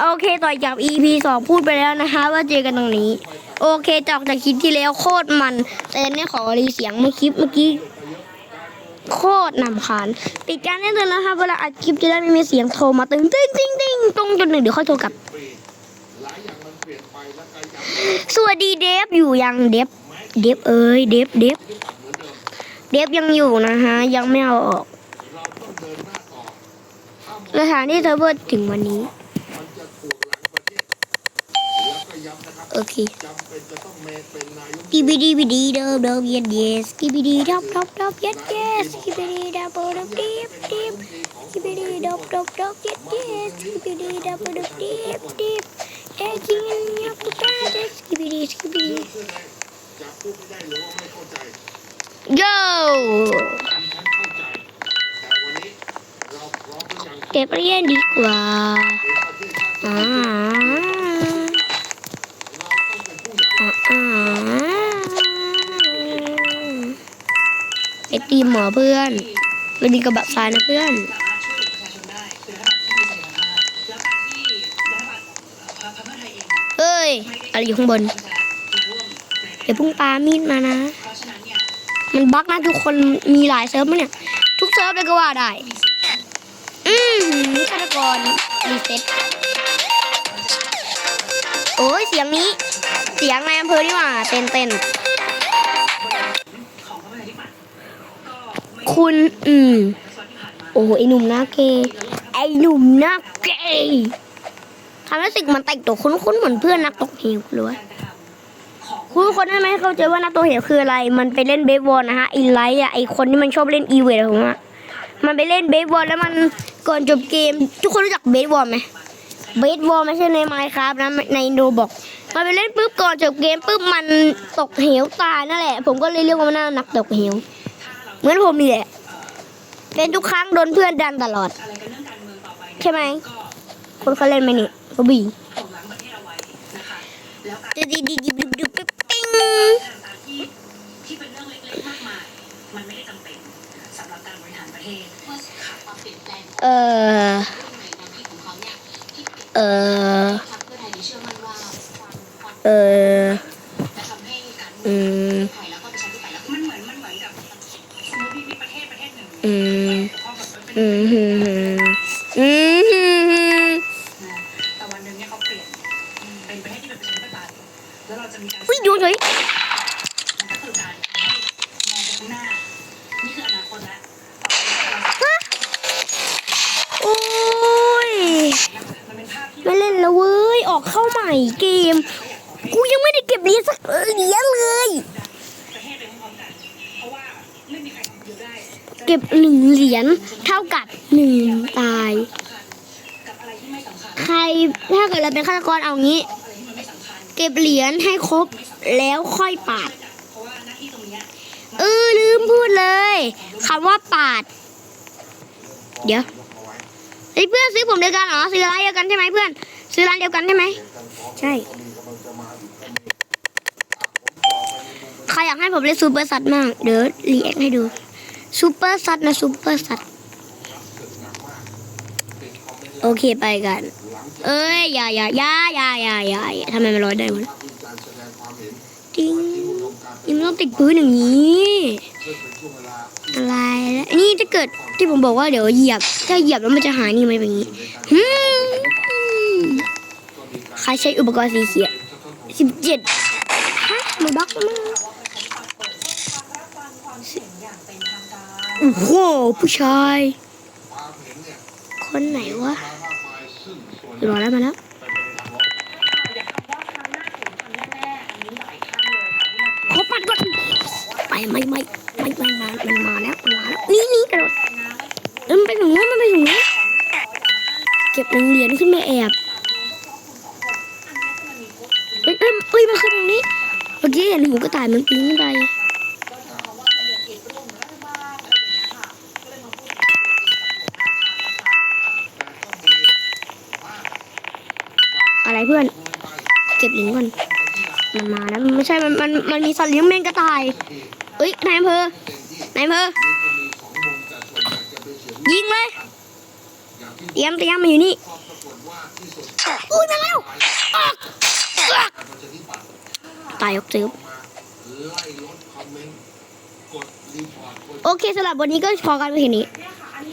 โอเคต่อจาก EP สองพูดไปแล้วนะคะ ว่าเจอกันตรงนี้ โอเคจากจากคลิปที่แล้วโคตรมัน แต่เนี่ยขอรีเสียงเมื่อคลิปเมื่อกี้โคตรนำคาญปิดการแน่นอนนะคะเวลาอัดคลิปจะได้ไม่มีเสียงโทรมาตึงตึงตึงตึงตรงจนหนึ่งเดี๋ยวค่อยโทรกลับ สวัสดีเดฟอยู่ยังเดฟเดฟเอ้ยเดฟเดฟเดฟยังอยู่นะฮะ ยังไม่เอาออกสถานที่เซิร์ฟเวอร์ถึงวันนี้ โอเคกีบีดีบีดีเดิมเดิมเย็นเยสกีบีดีดับดับดับเย็นเยสกีบีดีดับดับดิบดิบกีบีดีดับดับดับเย็นเยสกีบีดีดับดับดิบดิบเอ้ยจริงยับตุ๊กตาเด็กกีบีดีกีบีดีโย่เก็บเรียนดีกว่าอ่า ไอตีมหมอเพื่อนเราดีกับแบบซ้ายนะเพื่อนเอ้ย อะไรอยู่ข้างบน เดี๋ยวพุ่งปามีดมานะ มันบั๊กนะทุกคนมีหลายเซิร์ฟมั้เนี่ย ทุกเซิร์ฟเลยก็ว่าได้ อืมฆาตกรรีเซ็ตโอ้ยเสียงนี้ เสียงในอำเภอนี่หว่า เต้นเต้น คุณ อืม โอ้โห ไอหนุ่มหน้าเกย์ไอหนุ่มหน้าเกย์ทำให้สึกมันแต่งตัวคุ้นๆเหมือนเพื่อนนักตกเหวเลยคุณคนได้ไหมเข้าใจว่านักตกเหวคืออะไร มันไปเล่นเบสบอลนะฮะไอไลท์อะไอคนที่มันชอบเล่นอีเวนต์ของอะมันไปเล่นเบสบอลแล้วมันก่อนจบเกม ทุกคนรู้จักเบสบอลไหมเบสบอลไม่ใช่ในไมค์ครับนะในโนบอกมันไปเล่นปุ๊บก่อนจบเกมปุ๊บมันตกเหวตายนั่นแหละ ผมก็เลยเรียกว่ามันน่านักตกเหวเหมือนผมนี่แหละ เป็นทุกครั้งโดนเพื่อนดันตลอด ใช่ไหม คนเขาเล่นไหมนี่เขาบีดีดีดีดีดีปิ้งที่เป็นเรื่องเล็กๆมากมายมันไม่ได้จำเป็นสำหรับการบริหารประเทศเมื่อขาดความเปลี่ยนแปลงเออในความคิดของเขาเนี่ยที่เออ อืมฮึฮึอืมฮึฮึแต่วันหนึ่งเนี่ยเขาเปลี่ยนเป็นประเทศที่เป็นประชาธิปไตยแล้วเราจะมีการอุ้ยดูเฉยมันก็คือการให้มองไปข้างหน้า นี่คืออนาคตแล้วโอ้ยมันเป็นภาพที่ไม่เล่นแล้วเว้ย ออกเข้าใหม่เกม กูยังไม่ได้เก็บเหรียญสักเหรียญเลย ก็บหนึ่งเหรียญเท่ากับหนึ่งตาย ใครถ้าเกิดเราเป็นฆาตกรเอางี้ เก็บเหรียญให้ครบแล้วค่อยปาดเออลืมพูดเลยคำว่าปาด เดี๋ยวไอ้เพื่อนซื้อผมเดียวกันเหรอซื้อร้านเดียวกันใช่ไหมเพื่อน ซื้อร้านเดียวกันใช่ไหมใช่ใครอยากให้ผมเล่นซูเปอร์ซัดมาก เดี๋ยวรีแอคให้ดู ซูเปอร์ซัดนะซูเปอร์ซัดโอเคไปกัน เอ้ยอย่าอย่าอย่าอย่าอย่าอย่าทำไมมันลอยได้วะจริงยังต้องติดพื้นอย่างนี้อะไรแล้วนี่ถ้าเกิดที่ผมบอกว่าเดี๋ยวเหยียบ ถ้าเหยียบแล้วมันจะหายนี่ไหมแบบนี้ใครใช้อุปกรณ์สีเขียวสิบเจ็ดฮะมันบักมาก โอ้โหผู้ชาย คนไหนวะรอแล้วมาแล้วขอปัดก่อนไปไม่ไม่ไม่ไม่มามันมาแล้วมันมาแล้วนี่นี่กระโดดเออมันไปถึงนู้นมันไปถึงนู้นเก็บเหรียญขึ้นมาแอบเอ้ยเอ้ยเอ้ยมันขึ้นตรงนี้เมื่อกี้เห็นหูกระต่ายมันปีนขึ้นไป เพื่อน เก็บเหรียญก่อน มันมาแล้วมันไม่ใช่ มันมันมันมีสัตว์เลี้ยงแมงกระต่ายเอ้ยนายอำเภอนายอำเภอยิงเลยเตรียมเตรียมมาอยู่นี่อุ้ยมาแล้วตายยกซื้อมาไล่ลดคอมเมนต์กดรีพอร์ตกดโอเคสำหรับวันนี้ก็พอกันไปทีนี้เนี่ยค่ะ